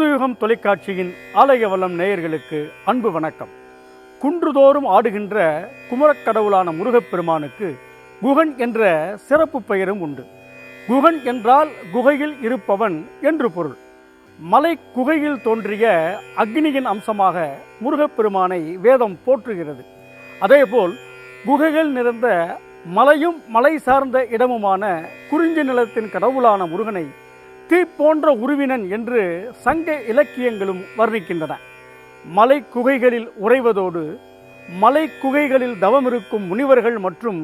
புதுயுகம் தொலைக்காட்சியின் ஆலய வல்லம் நேயர்களுக்கு அன்பு வணக்கம். குன்றுதோறும் ஆடுகின்ற குமரக்கடவுளான முருகப்பெருமானுக்கு குகன் என்ற சிறப்பு பெயரும் உண்டு. குகன் என்றால் குகையில் இருப்பவன் என்று பொருள். மலை குகையில் தோன்றிய அக்னியின் அம்சமாக முருகப்பெருமானை வேதம் போற்றுகிறது. அதேபோல் குகைகள் நிறைந்த மலையும் மலை சார்ந்த இடமுமான குறிஞ்சி நிலத்தின் கடவுளான முருகனை தீ போன்ற உருவினன் என்று சங்க இலக்கியங்களும் வர்ணிக்கின்றன. மலை குகைகளில் உறைவதோடு மலை குகைகளில் தவமிருக்கும் முனிவர்கள் மற்றும்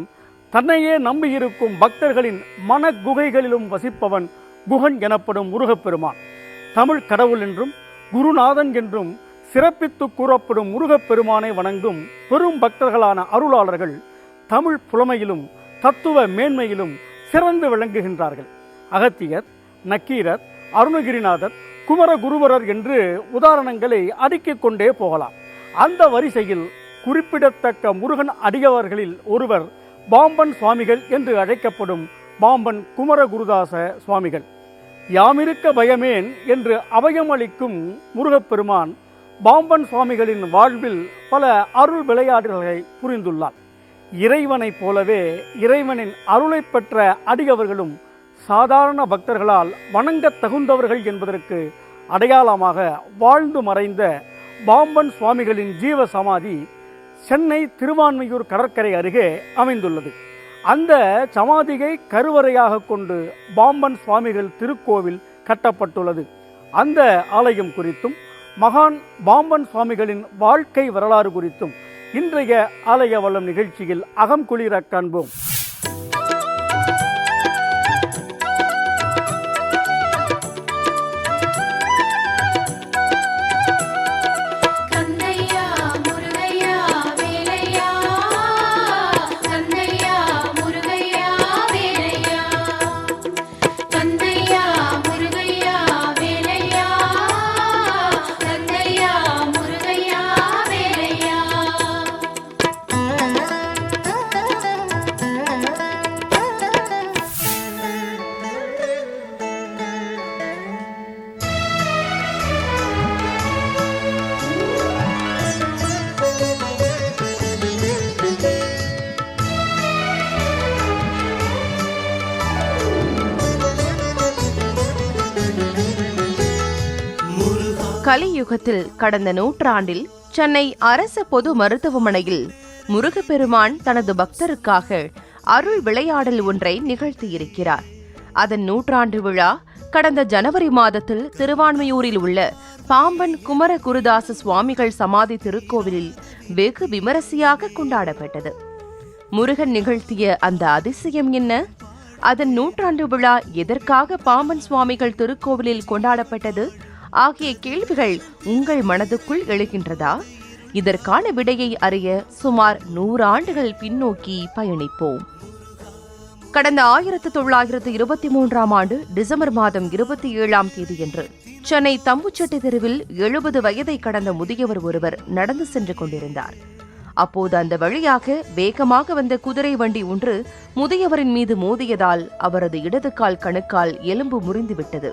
தன்னையே நம்பியிருக்கும் பக்தர்களின் மன குகைகளிலும் வசிப்பவன் குகன் எனப்படும் முருகப்பெருமான். தமிழ் கடவுள் என்றும் குருநாதன் என்றும் சிறப்பித்து கூறப்படும் முருகப்பெருமானை வணங்கும் பெரும் பக்தர்களான அருளாளர்கள் தமிழ் புலமையிலும் தத்துவ மேன்மையிலும் சிறந்து விளங்குகின்றார்கள். அகத்தியர் நக்கீரர் அருணகிரிநாதர் குமரகுருவரர் என்று உதாரணங்களை அடுக்கிக் கொண்டே போகலாம். அந்த வரிசையில் குறிப்பிடத்தக்க முருகன் அடியவர்களில் ஒருவர் பாம்பன் சுவாமிகள் என்று அழைக்கப்படும் பாம்பன் குமரகுருதாச சுவாமிகள். யாமிருக்க பயமேன் என்று அபயம் அளிக்கும் முருகப்பெருமான் பாம்பன் சுவாமிகளின் வாழ்வில் பல அருள் விளையாடுகளை புரிந்துள்ளார். இறைவனைப் போலவே இறைவனின் அருளை பெற்ற அடியவர்களும் சாதாரண பக்தர்களால் வணங்கத் தகுந்தவர்கள் என்பதற்கு அடையாளமாக வாழ்ந்து மறைந்த பாம்பன் சுவாமிகளின் ஜீவ சமாதி சென்னை திருவான்மையூர் கடற்கரை அருகே அமைந்துள்ளது. அந்த சமாதியை கருவறையாக கொண்டு பாம்பன் சுவாமிகள் திருக்கோவில் கட்டப்பட்டுள்ளது. அந்த ஆலயம் குறித்தும் மகான் பாம்பன் சுவாமிகளின் வாழ்க்கை வரலாறு குறித்தும் இன்றைய ஆலய வளம் நிகழ்ச்சியில் அகம் குளிர காண்போம். கலியுகத்தில் கடந்த நூற்றாண்டில் சென்னை அரசு பொது மருத்துவமனையில் முருகப்பெருமான் தனது பக்தருக்காக அருள் விளையாடல் ஒன்றை நிகழ்த்தியிருக்கிறார். அதன் நூற்றாண்டு விழா கடந்த ஜனவரி மாதத்தில் திருவான்மையூரில் உள்ள பாம்பன் குமர குருதாச சுவாமிகள் சமாதி திருக்கோவிலில் வெகு விமரிசையாக கொண்டாடப்பட்டது. முருகன் நிகழ்த்திய அந்த அதிசயம் என்ன? அதன் நூற்றாண்டு விழா எதற்காக பாம்பன் சுவாமிகள் திருக்கோவிலில் கொண்டாடப்பட்டது? ஆகிய கேள்விகள் உங்கள் மனதுக்குள் எழுகின்றதா? இதற்கான விடையை அறிய சுமார் நூறாண்டுகள் பின்னோக்கி பயணிப்போம். கடந்த ஆயிரத்து தொள்ளாயிரத்து இருபத்தி மூன்றாம் ஆண்டு டிசம்பர் மாதம் இருபத்தி ஏழாம் தேதியன்று சென்னை தம்புச்சட்டி தெருவில் எழுபது வயதை கடந்த முதியவர் ஒருவர் நடந்து சென்று கொண்டிருந்தார். அப்போது அந்த வழியாக வேகமாக வந்த குதிரை வண்டி ஒன்று முதியவரின் மீது மோதியதால் அவரது இடது கால் கணுக்கால் எலும்பு முறிந்துவிட்டது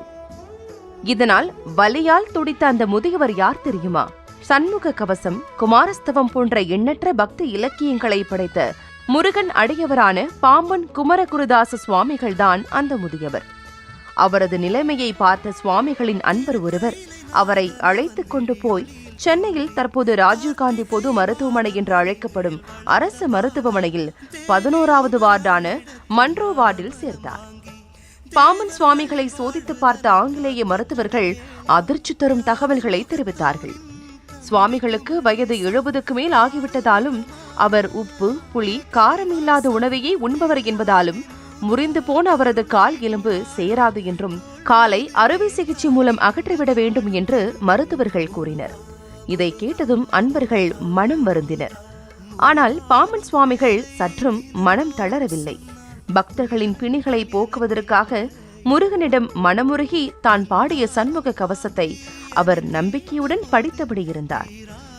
இதனால் வலியால் துடித்த அந்த முதியவர் யார் தெரியுமா? சண்முக கவசம் குமாரஸ்தவம் போன்ற எண்ணற்ற பக்தி இலக்கியங்களை படைத்த முருகன் அடையவரான பாம்பன் குமரகுருதாச சுவாமிகள்தான் அந்த முதியவர். அவரது நிலைமையை பார்த்த சுவாமிகளின் அன்பர் ஒருவர் அவரை அழைத்து கொண்டு போய் சென்னையில் தற்போது ராஜீவ்காந்தி பொது மருத்துவமனை என்று அழைக்கப்படும் அரசு மருத்துவமனையில் பதினோராவது வார்டான மன்ரோ வார்டில் சேர்த்தார் பாமன் சுவாமிகளை சோதித்து பார்த்த ஆங்கிலேய மருத்துவர்கள் அதிர்ச்சி தரும் தகவல்களை தெரிவித்தார்கள். சுவாமிகளுக்கு வயது எழுபதுக்கு மேல் ஆகிவிட்டதாலும் அவர் உப்பு புளி காரம் இல்லாத உணவையே உண்பவர் என்பதாலும் முறிந்து போன அவரது கால் எலும்பு சேராது என்றும் காலை அறுவை சிகிச்சை மூலம் அகற்றிவிட வேண்டும் என்று மருத்துவர்கள் கூறினர். இதை கேட்டதும் அன்பர்கள் மனம் வருந்தினர். ஆனால் பாமன் சுவாமிகள் சற்றும் மனம் தளரவில்லை. பக்தர்களின் பிணிகளை போக்குவதற்காக முருகனிடம் மனமுருகி தான் பாடிய சண்முக கவசத்தை அவர் நம்பிக்கையுடன் படித்தபடி இருந்தார்.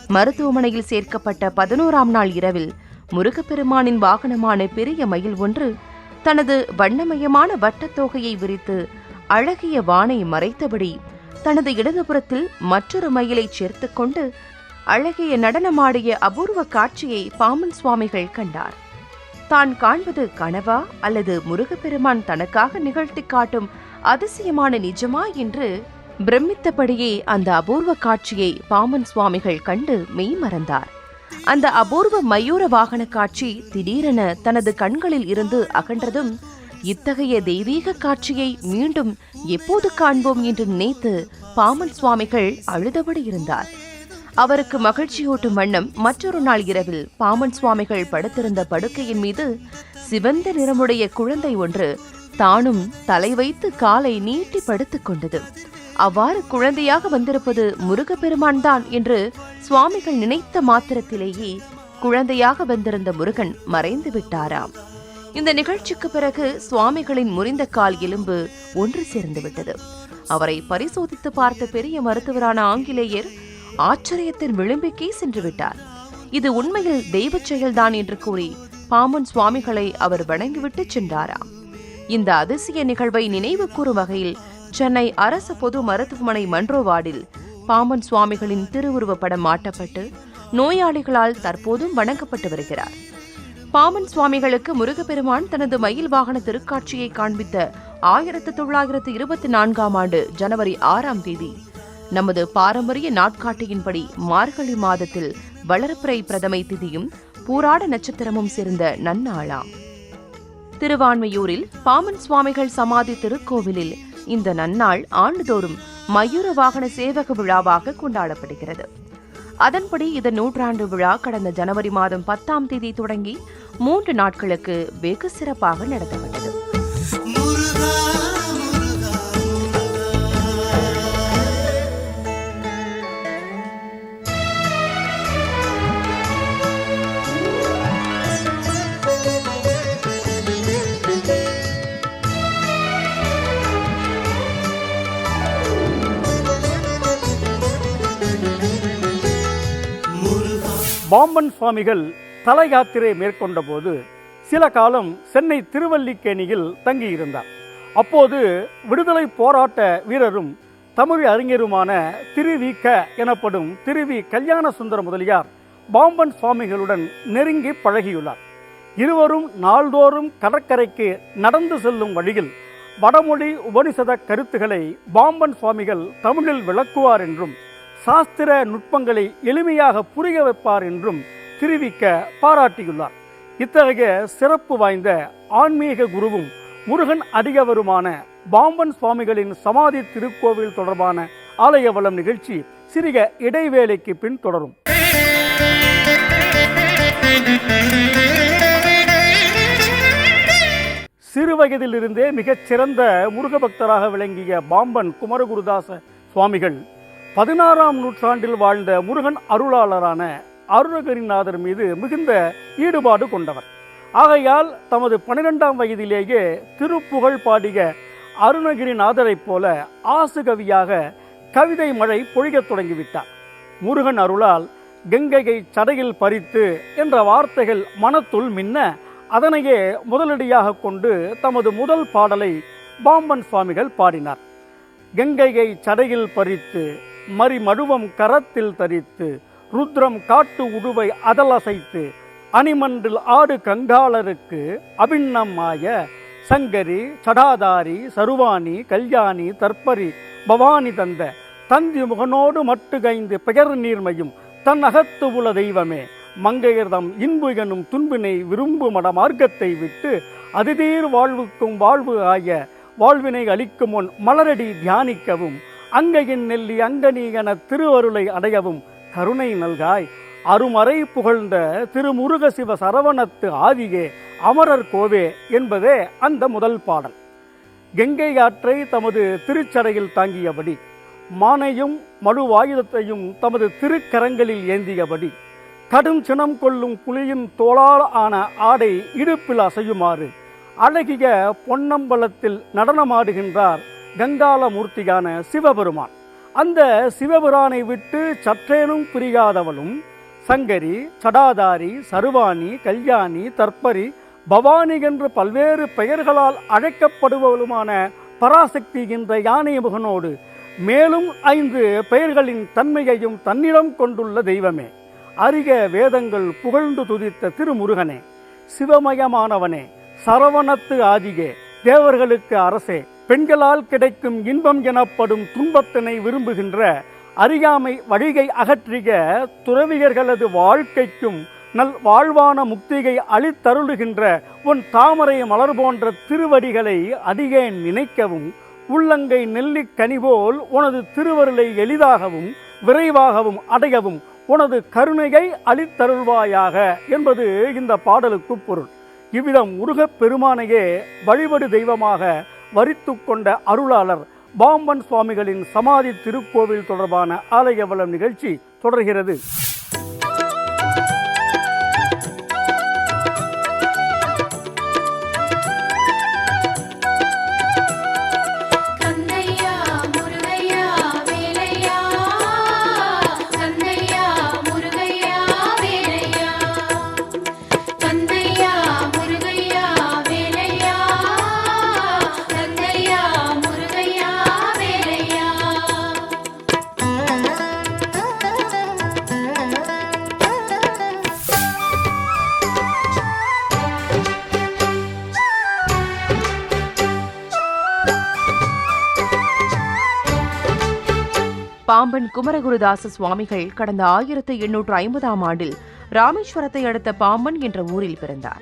மருத்துவமனையில் சேர்க்கப்பட்ட பதினோராம் நாள் இரவில் முருகப்பெருமானின் வாகனமான பெரிய மயில் ஒன்று தனது வண்ணமயமான வட்டத்தோகையை விரித்து அழகிய வானை மறைத்தபடி தனது இடதுபுறத்தில் மற்றொரு மயிலை சேர்த்துக் கொண்டு அழகிய நடனமாடிய அபூர்வ காட்சியை பாமன் சுவாமிகள் கண்டார். தான் காண்பது கனவா அல்லது முருகப்பெருமான் தனக்காக நிகழ்த்தி காட்டும் அதிசயமான நிஜமா என்று பிரமித்தபடியே அந்த அபூர்வ காட்சியை பாமன் சுவாமிகள் கண்டு மெய் மறந்தார். அந்த அபூர்வ மயூர வாகன காட்சி திடீரென தனது கண்களில் இருந்து அகன்றதும் இத்தகைய தெய்வீக காட்சியை மீண்டும் எப்போது காண்போம் என்று நினைத்து பாமன் சுவாமிகள் அழுதபடி இருந்தார். அவருக்கு மகிழ்ச்சியூட்டும் வண்ணம் மற்றொரு நாள் இரவில் பாமன் சுவாமிகள் படுத்திருந்த படுக்கையின் மீது சிவந்த நிறமுடைய குழந்தை ஒன்று தானும் தலை வைத்து காலை நீட்டி படுத்துக் கொண்டது. அவ்வாறு குழந்தையாக வந்திருப்பது முருகப்பெருமான் தான் என்று சுவாமிகள் நினைத்த மாத்திரத்திலேயே குழந்தையாக வந்திருந்த முருகன் மறைந்து விட்டாராம். இந்த நிகழ்ச்சிக்கு பிறகு சுவாமிகளின் முறிந்த கால் எலும்பு ஒன்று சேர்ந்து விட்டது. அவரை பரிசோதித்து பார்த்த பெரிய மருத்துவரான ஆங்கிலேயர் ஆச்சரியத்தின் விளிம்பிற்கே சென்று விட்டார் இது உண்மையில் தெய்வச் செயல்தான் என்று கூறி பாமன் சுவாமிகளை அவர் வணங்கிவிட்டு சென்றாராம் இந்த அதிசய நிகழ்வை நினைவு கூறும் வகையில் சென்னை அரசு பொது மருத்துவமனை மன்றோ வார்டில் பாமன் சுவாமிகளின் திருவுருவப் படம் மாட்டப்பட்டு நோயாளிகளால் தற்போதும் வணங்கப்பட்டு வருகிறார். பாமன் சுவாமிகளுக்கு முருகப்பெருமான் தனது மயில் வாகன திருக்காட்சியை காண்பித்த ஆயிரத்து தொள்ளாயிரத்து இருபத்தி நான்காம் ஆண்டு ஜனவரி ஆறாம் தேதி நமது பாரம்பரிய நாட்காட்டியின்படி மார்கழி மாதத்தில் வளர்ப்பிறை பிரதமை திதியும் பூராட நட்சத்திரமும் சேர்ந்த நன்னாளாம் திருவான்மையூரில் பாமன் சுவாமிகள் சமாதி திருக்கோவிலில் இந்த நன்னாள் ஆண்டுதோறும் மயூர வாகன சேவக விழாவாக கொண்டாடப்படுகிறது. அதன்படி இதன் நூற்றாண்டு விழா கடந்த ஜனவரி மாதம் பத்தாம் தேதி தொடங்கி மூன்று நாட்களுக்கு வெகு சிறப்பாக நடத்தப்பட்டது. பாம்பன் சுவாமிகள் தல யாத்திரை மேற்கொண்ட போது சில காலம் சென்னை திருவல்லிக்கேணியில் தங்கியிருந்தார். அப்போது விடுதலை போராட்ட வீரரும் தமிழ் அறிஞருமான திருவி க எனப்படும் திருவி கல்யாண சுந்தர முதலியார் பாம்பன் சுவாமிகளுடன் நெருங்கி பழகியுள்ளார். இருவரும் நாள்தோறும் கடற்கரைக்கு நடந்து செல்லும் வழியில் வடமொழி உபனிஷத கருத்துக்களை பாம்பன் சுவாமிகள் தமிழில் விளக்குவார் என்றும் சாஸ்திர நுட்பங்களை எளிமையாக புரிய வைப்பார் என்றும் தெரிவிக்க பாராட்டியுள்ளார். இத்தகைய சிறப்பு வாய்ந்த ஆன்மீக குருவும் முருகன் அதிகவருமான பாம்பன் சுவாமிகளின் சமாதி திருக்கோவில் தொடர்பான ஆலய வளம் நிகழ்ச்சி சிறிய இடைவேளைக்கு பின் தொடரும். சிறு வயதிலிருந்தே மிகச் முருக பக்தராக விளங்கிய பாம்பன் குமரகுருதாச சுவாமிகள் பதினாறாம் நூற்றாண்டில் வாழ்ந்த முருகன் அருளாளரான அருணகிரிநாதர் மீது மிகுந்த ஈடுபாடு கொண்டவர். ஆகையால் தமது பன்னிரெண்டாம் வயதிலேயே திருப்புகழ் பாடிய அருணகிரிநாதரைப் போல ஆசுகவியாக கவிதை மழை பொழியத் தொடங்கிவிட்டார். முருகன் அருளால் கங்கையை சடையில் பறித்து என்ற வார்த்தைகள் மனத்துள் மின்ன அதனையே முதலடியாக கொண்டு தமது முதல் பாடலை பாம்பன் சுவாமிகள் பாடினார். கங்கையை சடையில் பறித்து மறிமடுவம் கரத்தில் தரித்து ருத்ரம் காட்டு உடுவை அதலசைத்து அணிமன்றில் ஆடு கங்காளருக்கு அபிண்ணம்மாய சங்கரி சடாதாரி சருவாணி கல்யாணி தற்பரி பவானி தந்த தந்தி முகனோடு மட்டுகைந்து பெயர் நீர்மையும் தன் அகத்து உல தெய்வமே மங்கையர்தம் இன்பு எனும் துன்பினை விரும்பு மட மார்க்கத்தை விட்டு அதிதீர் வாழ்வுக்கும் வாழ்வு ஆய வாழ்வினை அளிக்கும் முன் மலரடி தியானிக்கவும் அங்கையின் நெல்லி அங்கனி என திருவருளை அடையவும் கருணை நல்காய். அருமறை புகழ்ந்த திருமுருக சிவ சரவணத்து ஆதியே அமரர் கோவே என்பதே அந்த முதல் பாடல். கங்கை ஆற்றை தமது திருச்சடையில் தாங்கியபடி மானையும் மழுவாயுதத்தையும் தமது திருக்கரங்களில் ஏந்தியபடி கடும் சினம் கொள்ளும் புலியின் தோளால் ஆன ஆடை இடுப்பில் அசையுமாறு அழகிய பொன்னம்பலத்தில் நடனமாடுகின்றார் கங்காளமூர்த்தியான சிவபெருமான். அந்த சிவபுரானை விட்டு சற்றேனும் பிரியாதவளும் சங்கரி சடாதாரி சருவாணி கல்யாணி தற்பரி பவானி என்று பல்வேறு பெயர்களால் அழைக்கப்படுபவளுமான பராசக்தி என்ற யானை முகனோடு மேலும் ஐந்து பெயர்களின் தன்மையையும் தன்னிடம் கொண்டுள்ள தெய்வமே. அரிக வேதங்கள் புகழ்ந்து துதித்த திருமுருகனே சிவமயமானவனே சரவணத்து ஆதியே தேவர்களுக்கு அரசே பெண்களால் கிடைக்கும் இன்பம் எனப்படும் துன்பத்தினை விரும்புகின்ற அறியாமை வழிகை அகற்றிய துறவியர்களது வாழ்க்கைக்கும் நல் வாழ்வான முக்திகை அளித்தருளுகின்ற உன் தாமரை மலர் போன்ற திருவடிகளை அதிக நினைக்கவும் உள்ளங்கை நெல்லிக் கனிபோல் உனது திருவருளை எளிதாகவும் விரைவாகவும் அடையவும் உனது கருணையை அளித்தருள்வாயாக என்பது இந்த பாடலுக்கு பொருள். இவ்விதம் முருகப் பெருமானையே வழிபடு தெய்வமாக வரித்து கொண்ட அருளாளர் பாம்பன் சுவாமிகளின் சமாதி திருக்கோவில் தொடர்பான ஆலய வளம் நிகழ்ச்சி தொடர்கிறது. கம்பன் குமரகுருதாச சுவாமிகள் கடந்த ஆயிரத்து எண்ணூற்று ஐம்பதாம் ஆண்டில் ராமேஸ்வரத்தை அடுத்த பாம்பன் என்ற ஊரில் பிறந்தார்.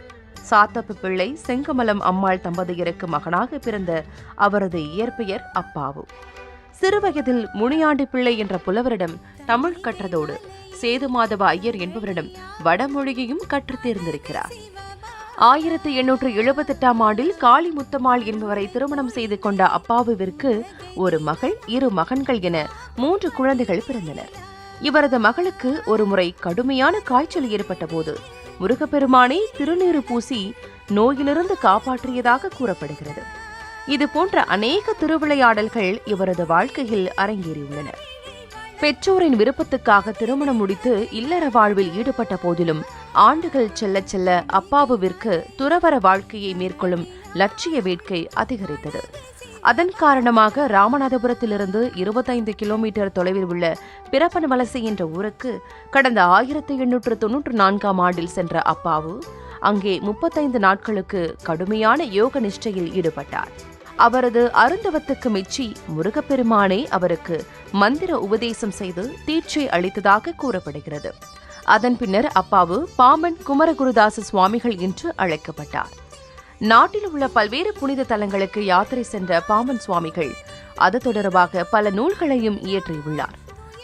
சாத்தப்பு பிள்ளை செங்கமலம் அம்மாள் தம்பதியருக்கு மகனாக பிறந்த அவரது இயற்பெயர் அப்பாவு. சிறுவயதில் முனியாண்டி பிள்ளை என்ற புலவரிடம் தமிழ் கற்றதோடு சேதுமாதவ ஐயர் என்பவரிடம் வடமொழியையும் கற்றுத் தேர்ந்திருக்கிறார். ஆயிரத்தி எண்ணூற்று எழுபத்தெட்டாம் ஆண்டில் காளி முத்தம்மாள் என்பவரை திருமணம் செய்து கொண்ட அப்பாவுவிற்கு ஒரு மகள் இரு மகன்கள் என மூன்று குழந்தைகள் பிறந்தனர். இவரது மகளுக்கு ஒருமுறை கடுமையான காய்ச்சல் ஏற்பட்ட போது முருகப்பெருமானை திருநீறு பூசி நோயிலிருந்து காப்பாற்றியதாக கூறப்படுகிறது. இது போன்ற அநேக திருவிளையாடல்கள் இவரது வாழ்க்கையில் அரங்கேறியுள்ளன. பெற்றோரின் விருப்பத்துக்காக திருமணம் முடித்து இல்லற வாழ்வில் ஈடுபட்ட போதிலும் ஆண்டுகள் செல்ல செல்ல அப்பாவுவிற்கு துறவற வாழ்க்கையை மேற்கொள்ளும் லட்சிய வேட்கை அதிகரித்தது. அதன் காரணமாக ராமநாதபுரத்திலிருந்து இருபத்தைந்து கிலோமீட்டர் தொலைவில் உள்ள பிரப்பனவலசை என்ற ஊருக்கு கடந்த ஆயிரத்தி எண்ணூற்று தொன்னூற்று நான்காம் ஆண்டில் சென்ற அப்பாவு அங்கே முப்பத்தைந்து நாட்களுக்கு கடுமையான யோக நிஷ்டையில் ஈடுபட்டார். அவரது அருந்தவத்துக்கு மெச்சி முருகப்பெருமானே அவருக்கு மந்திர உபதேசம் செய்து தீட்சை அளித்ததாக கூறப்படுகிறது. அதன் பின்னர் அப்பாவு பாம்பன் குமரகுருதாச சுவாமிகள் என்று அழைக்கப்பட்டார். நாட்டில் உள்ள பல்வேறு புனித தலங்களுக்கு யாத்திரை சென்ற பாம்பன் சுவாமிகள் அது தொடர்பாக பல நூல்களையும் இயற்றியுள்ளார்.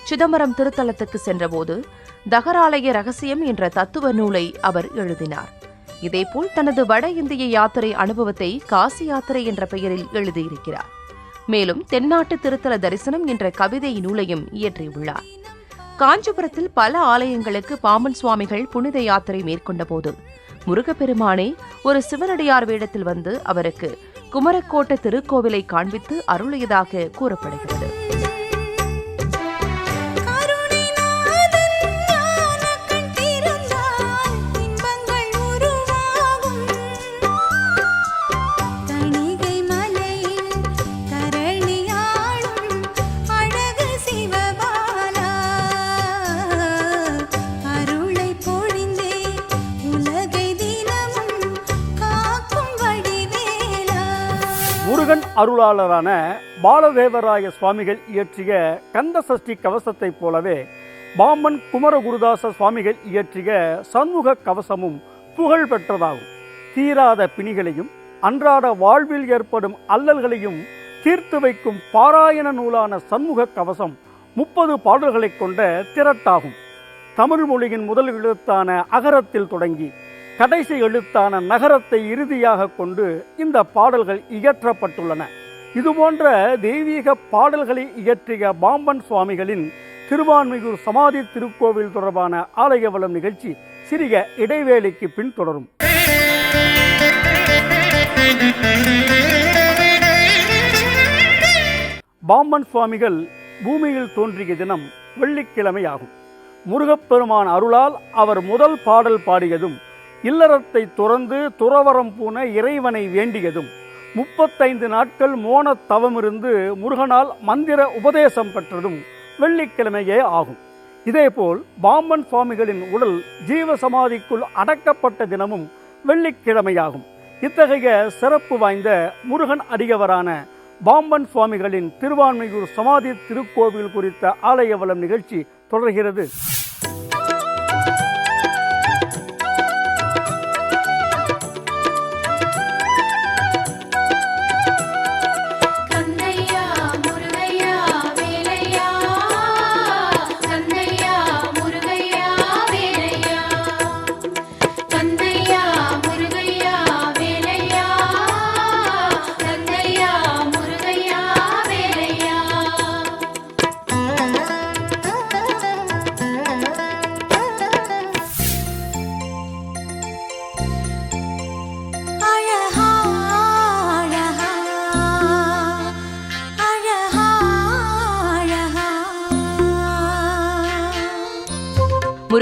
சிதம்பரம் திருத்தலத்துக்கு சென்றபோது தகராலய ரகசியம் என்ற தத்துவ நூலை அவர் எழுதினார். இதேபோல் தனது வட இந்திய யாத்திரை அனுபவத்தை காசி யாத்திரை என்ற பெயரில் எழுதியிருக்கிறார். மேலும் தென்னாட்டு திருத்தல தரிசனம் என்ற கவிதை நூலையும் இயற்றியுள்ளார். காஞ்சிபுரத்தில் பல ஆலயங்களுக்கு பாம்பன் சுவாமிகள் புனித யாத்திரை மேற்கொண்டபோது முருகப்பெருமானே ஒரு சிவனடியார் வேடத்தில் வந்து அவருக்கு குமரக்கோட்ட திருக்கோவிலை காண்பித்து அருளியதாக கூறப்படுகிறது. அருளாளரான பாலதேவராய சுவாமிகள் இயற்றிய கந்த சஷ்டி கவசத்தைப் போலவே பாம்பன் குமரகுருதாச சுவாமிகள் இயற்றிய சண்முக கவசமும் புகழ் பெற்றதாகும். தீராத பிணிகளையும் அன்றாட வாழ்வில் ஏற்படும் அல்லல்களையும் தீர்த்து வைக்கும் பாராயண நூலான சண்முக கவசம் முப்பது பாடல்களைக் கொண்ட திரட்டாகும். தமிழ் மொழியின் முதல் எழுத்தான அகரத்தில் தொடங்கி கடைசி எழுத்தான நகரத்தை இறுதியாக கொண்டு இந்த பாடல்கள் இயற்றப்பட்டுள்ளன. இதுபோன்ற தெய்வீக பாடல்களை இயற்றிய பாம்பன் சுவாமிகளின் திருவான்மியூர் சமாதி திருக்கோவில் தொடர்பான ஆலய வளம் நிகழ்ச்சி சிறிய இடைவேளைக்கு பின் தொடரும். பாம்பன் சுவாமிகள் பூமியில் தோன்றிய தினம் வெள்ளிக்கிழமை ஆகும் முருகப்பெருமான் அருளால் அவர் முதல் பாடல் பாடியதும் இல்லறத்தை துறந்து துறவரம் பூன இறைவனை வேண்டியதும். முப்பத்தைந்து நாட்கள் மோன தவமிருந்து முருகனால் மந்திர உபதேசம் பெற்றதும் வெள்ளிக்கிழமையே ஆகும். இதேபோல் பாம்பன் சுவாமிகளின் உடல் ஜீவ சமாதிக்குள் அடக்கப்பட்ட தினமும் வெள்ளிக்கிழமையாகும். இத்தகைய சிறப்பு வாய்ந்த முருகன் அதிகவரான பாம்பன் சுவாமிகளின் திருவான்மையூர் சமாதி திருக்கோவில் குறித்த ஆலய வளம் நிகழ்ச்சி தொடர்கிறது.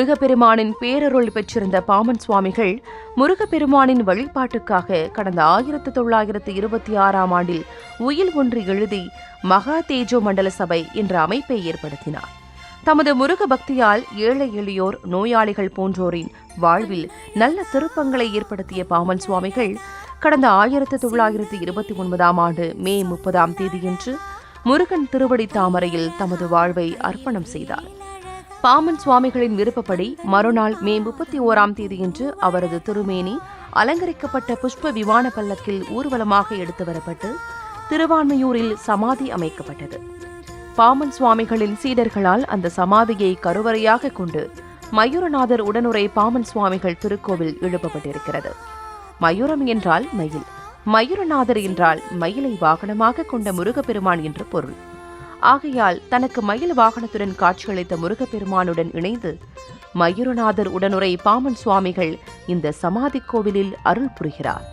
முருகப்பெருமானின் பேரருள் பெற்றிருந்த பாமன் சுவாமிகள் முருகப்பெருமானின் வழிபாட்டுக்காக கடந்த ஆயிரத்து தொள்ளாயிரத்து இருபத்தி ஆறாம் ஆண்டில் உயில் ஒன்று எழுதி மகா தேஜோ மண்டல சபை என்ற அமைப்பை ஏற்படுத்தினார். தமது முருக பக்தியால் ஏழை எளியோர் நோயாளிகள் போன்றோரின் வாழ்வில் நல்ல திருப்பங்களை ஏற்படுத்திய பாமன் சுவாமிகள் கடந்த ஆயிரத்து தொள்ளாயிரத்து இருபத்தி ஒன்பதாம் ஆண்டு மே முப்பதாம் தேதியன்று முருகன் திருவடி தாமரையில் தமது வாழ்வை அர்ப்பணம் செய்தார். பாமன் சுவாமிகளின் விருப்பப்படி மறுநாள் மே முப்பத்தி ஓராம் தேதியன்று அவரது திருமேனி அலங்கரிக்கப்பட்ட புஷ்ப விமான பல்லக்கில் ஊர்வலமாக எடுத்து வரப்பட்டு திருவான்மையூரில் சமாதி அமைக்கப்பட்டது. பாமன் சுவாமிகளின் சீடர்களால் அந்த சமாதியை கருவறையாக கொண்டு மயூரநாதர் உடனுரை பாமன் சுவாமிகள் திருக்கோவில் எழுப்பப்பட்டிருக்கிறது. மயூரம் என்றால் மயில். மயூரநாதர் என்றால் மயிலை வாகனமாக கொண்ட முருகப்பெருமான் என்று பொருள். ஆகையால் தனக்கு மயில் வாகனத்துடன் காட்சியளித்த முருகப்பெருமானுடன் இணைந்து மயூரநாதர் உடனுரை பாமன் சுவாமிகள் இந்த சமாதி கோவிலில் அருள் புரிகிறார்.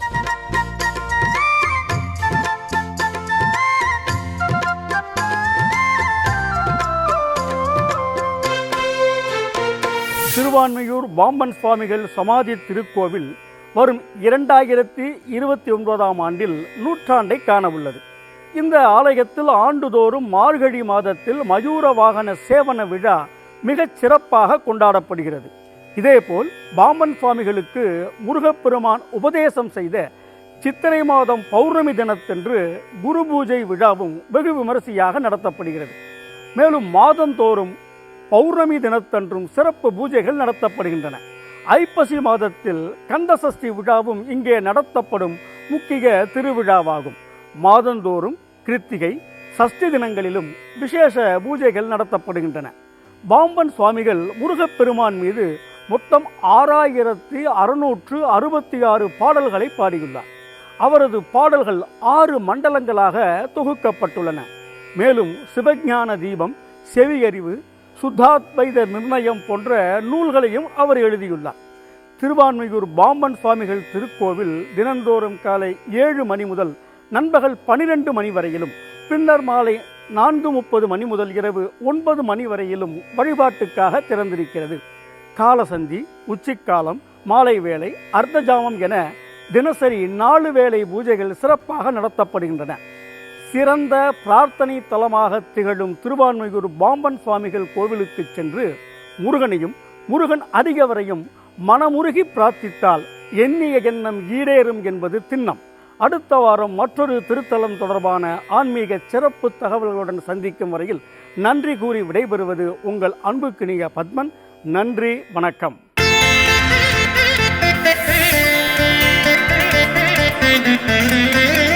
திருவான்மையூர் பாம்பன் சுவாமிகள் சமாதி திருக்கோவில் வரும் இரண்டாயிரத்தி இருபத்தி ஒன்பதாம் ஆண்டில் நூற்றாண்டை காணவுள்ளது இந்த ஆலயத்தில் ஆண்டுதோறும் மார்கழி மாதத்தில் மயூர வாகன சேவன விழா மிகச் சிறப்பாக கொண்டாடப்படுகிறது. இதேபோல் பாம்பன் சுவாமிகளுக்கு முருகப்பெருமான் உபதேசம் செய்த சித்திரை மாதம் பௌர்ணமி தினத்தன்று குரு பூஜை விழாவும் வெகு விமரிசையாக நடத்தப்படுகிறது. மேலும் மாதந்தோறும் பௌர்ணமி தினத்தன்றும் சிறப்பு பூஜைகள் நடத்தப்படுகின்றன. ஐப்பசி மாதத்தில் கந்தசஷ்டி விழாவும் இங்கே நடத்தப்படும் முக்கிய திருவிழாவாகும். மாதந்தோறும் கிருத்திகை சஷ்டி தினங்களிலும் விசேஷ பூஜைகள் நடத்தப்படுகின்றன. பாம்பன் சுவாமிகள் முருகப்பெருமான் மீது மொத்தம் ஆறாயிரத்தி அறுநூற்று அறுபத்தி ஆறு பாடல்களை பாடியுள்ளார். அவரது பாடல்கள் ஆறு மண்டலங்களாக தொகுக்கப்பட்டுள்ளன. மேலும் சிவஞான தீபம் செவியறிவு சுத்தாத்வைத நிர்ணயம் போன்ற நூல்களையும் அவர் எழுதியுள்ளார். திருவான்மையூர் பாம்பன் சுவாமிகள் திருக்கோவில் தினந்தோறும் காலை ஏழு மணி முதல் நண்பகல் பனிரெண்டு மணி வரையிலும் பின்னர் மாலை நான்கு முப்பது மணி முதல் இரவு ஒன்பது மணி வரையிலும் வழிபாட்டுக்காக திறந்திருக்கிறது. காலசந்தி உச்சிக்காலம் மாலை வேளை அர்த்தஜாமம் என தினசரி நாலு வேளை பூஜைகள் சிறப்பாக நடத்தப்படுகின்றன. சிறந்த பிரார்த்தனை தலமாக திகழும் திருவான்மையூர் பாம்பன் சுவாமிகள் கோவிலுக்கு சென்று முருகனையும் முருகன் அதிகவரையும் மனமுருகி பிரார்த்தித்தால் எண்ணிய எண்ணம் ஈடேறும் என்பது திண்ணம். அடுத்த வாரம் மற்றொரு திருத்தலம் தொடர்பான ஆன்மீக சிறப்பு தகவல்களுடன் சந்திக்கும் வரையில் நன்றி கூறி விடைபெறுவது உங்கள் அன்புக்கினிய பத்மன் நன்றி வணக்கம் Thank you.